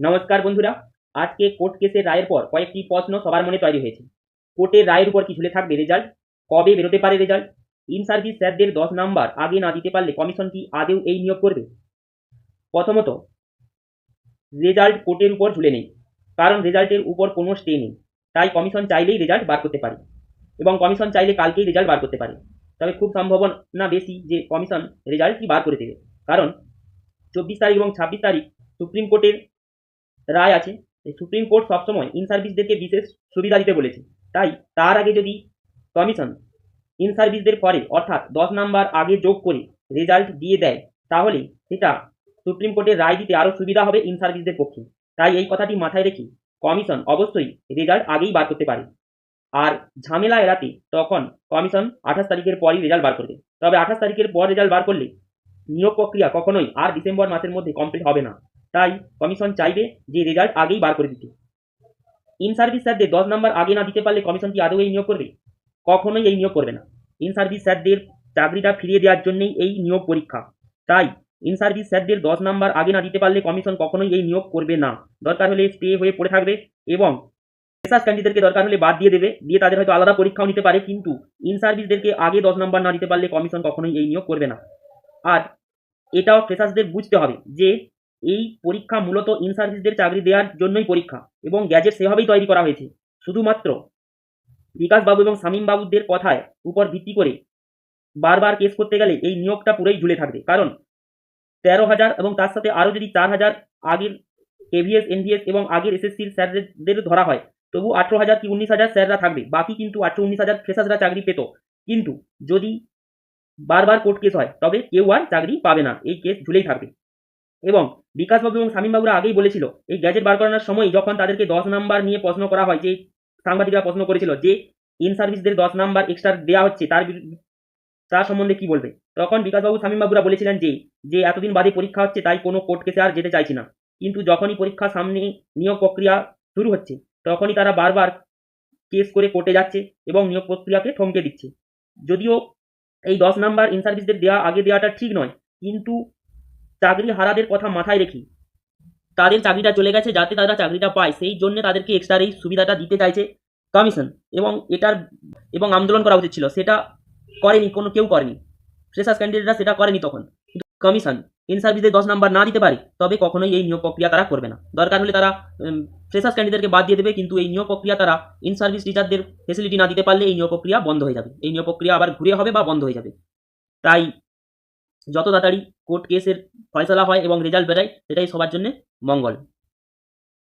নমস্কার বন্ধুরা, আজকে কোর্ট কেসের রায়ের পর কয়েকটি প্রশ্ন সবার মনে তৈরি হয়েছে। কোর্টের রায়ের উপর কি ঝুলে থাকবে রেজাল্ট কবে বেরোতে পারে রেজাল্ট ইন সার্ভিস স্যারদের দশ নাম্বার আগে না দিতে পারলে কমিশন কি আদেও এই নিয়োগ করবে? প্রথমত রেজাল্ট কোর্টের উপর ঝুলে নেই, কারণ রেজাল্টের উপর কোনো স্টে নেই। তাই কমিশন চাইলেই রেজাল্ট বার করতে পারে এবং কমিশন চাইলে কালকেই রেজাল্ট বার করতে পারে। তবে খুব সম্ভাবনা বেশি যে কমিশন রেজাল্টটি বার করে দেবে। কারণ চব্বিশ তারিখ এবং ছাব্বিশ তারিখ সুপ্রিম কোর্টের রায় আছে সুপ্রিম কোর্ট সবসময় ইন সার্ভিসদেরকে বিশেষ সুবিধা দিতে বলেছে। তাই তার আগে যদি কমিশন ইন সার্ভিসদের পরে অর্থাৎ দশ নাম্বার আগে যোগ করে রেজাল্ট দিয়ে দেয়, তাহলে সেটা সুপ্রিম কোর্টের রায় দিতে আরও সুবিধা হবে ইন সার্ভিসদের পক্ষে। তাই এই কথাটি মাথায় রেখে কমিশন অবশ্যই রেজাল্ট আগেই বার করতে পারে। আর ঝামেলা এড়াতে তখন কমিশন আঠাশ তারিখের পরই রেজাল্ট বার করবে। তবে আঠাশ তারিখের পর রেজাল্ট বার করলে নিয়োগ প্রক্রিয়া কখনোই আর ডিসেম্বর মাসের মধ্যে কমপ্লিট হবে না। তাই কমিশন চাইবে যে রেজাল্ট আগেই বার করে দিতে। ইন সার্ভিস স্যারদের দশ নম্বর আগে না দিতে পারলে কমিশন কি আদৌ এই নিয়োগ করবে? কখনোই এই নিয়োগ করবে না। ইন সার্ভিস স্যারদের চাকরিটা ফিরিয়ে দেওয়ার জন্যই এই নিয়োগ পরীক্ষা। তাই ইন সার্ভিস স্যারদের দশ নাম্বার আগে না দিতে পারলে কমিশন কখনোই এই নিয়োগ করবে না। দরকার হলে স্টে হয়ে পড়ে থাকবে এবং ফ্রেশার্স ক্যান্ডিডেটকে দরকার হলে বাদ দিয়ে দেবে। দিয়ে তাদের হয়তো আলাদা পরীক্ষাও নিতে পারে কিন্তু ইন সার্ভিসদেরকে আগে দশ নাম্বার না দিতে পারলে কমিশন কখনোই এই নিয়োগ করবে না। আর এটাও ফ্রেশার্সদের বুঝতে হবে যে এই পরীক্ষা মূলত ইন সার্ভিসদের চাকরি দেওয়ার জন্যই পরীক্ষা এবং গ্যাজেট সেভাবেই তৈরি করা হয়েছে। শুধুমাত্র বিকাশবাবু এবং বাবুদের কথায় উপর ভিত্তি করে বারবার কেস করতে গেলে এই নিয়োগটা পুরোই ঝুলে থাকবে। কারণ তেরো হাজার এবং তার সাথে আরও যদি চার হাজার আগের কেভিএস এনভিএস এবং আগের এসএসসির স্যারদের ধরা হয়, তবু আঠেরো হাজার কি উনিশ হাজার স্যাররা থাকবে। বাকি কিন্তু আঠেরো উনিশ হাজার ফ্রেশার্সরা চাকরি পেত। কিন্তু যদি বারবার কোর্ট কেস হয়, তবে কেউ আর চাকরি পাবে না। এই কেস ঝুলেই থাকবে। এবং বিকাশবাবু এবং শামীমবাবুরা আগেই বলেছিল, এই গ্যাজেট বার করানোর সময় যখন তাদেরকে দশ নাম্বার নিয়ে প্রশ্ন করা হয়, যে সাংবাদিকরা প্রশ্ন করেছিল যে ইন সার্ভিসদের দশ নাম্বার এক্সট্রা দেওয়া হচ্ছে, তার তার সম্বন্ধে কি বলবে? তখন বিকাশবাবু শামীমবাবুরা বলেছিলেন যে যে এতদিন বাদে পরীক্ষা হচ্ছে, তাই কোনো কোর্ট কেসে আর যেতে চাইছি না। কিন্তু যখনই পরীক্ষা সামনে নিয়োগ প্রক্রিয়া শুরু হচ্ছে, তখনই তারা বারবার কেস করে কোর্টে যাচ্ছে এবং নিয়োগ প্রক্রিয়াকে থমকে দিচ্ছে। যদিও এই দশ নাম্বার ইন সার্ভিসদের দেওয়া আগে দেওয়াটা ঠিক নয়, কিন্তু চাকরি হারাদের কথা মাথায় রেখে তাদের চাকরিটা চলে গেছে, যাতে তারা চাকরিটা পায়। সেই জন্য তাদেরকে এক্সট্রা এই সুবিধাটা দিতে চাইছে কমিশন এবং এটার এবং আন্দোলন করা উচিত ছিল। সেটা করেনি, কোনো কেউ করেনি। ফ্রেশার্স ক্যান্ডিডেটরা সেটা করেনি তখন। কিন্তু কমিশন ইন সার্ভিসে দশ নাম্বার না দিতে পারে, তবে কখনোই এই নিয়োগ প্রক্রিয়া তারা করবে না। দরকার হলে তারা ফ্রেশার্স ক্যান্ডিডেটকে বাদ দিয়ে দেবে, কিন্তু এই নিয়োগ প্রক্রিয়া তারা ইন সার্ভিস টিচারদের ফেসিলিটি না দিতে পারলে এই নিয়োগ প্রক্রিয়া বন্ধ হয়ে যাবে। এই নিয়োগ প্রক্রিয়া আবার ঘুরে হবে বা বন্ধ হয়ে যাবে। তাই যত তাড়াতাড়ি কোর্ট কেসের ফয়সলা হয় এবং রেজাল্ট বেরোয় সেটাই সবার জন্য মঙ্গল।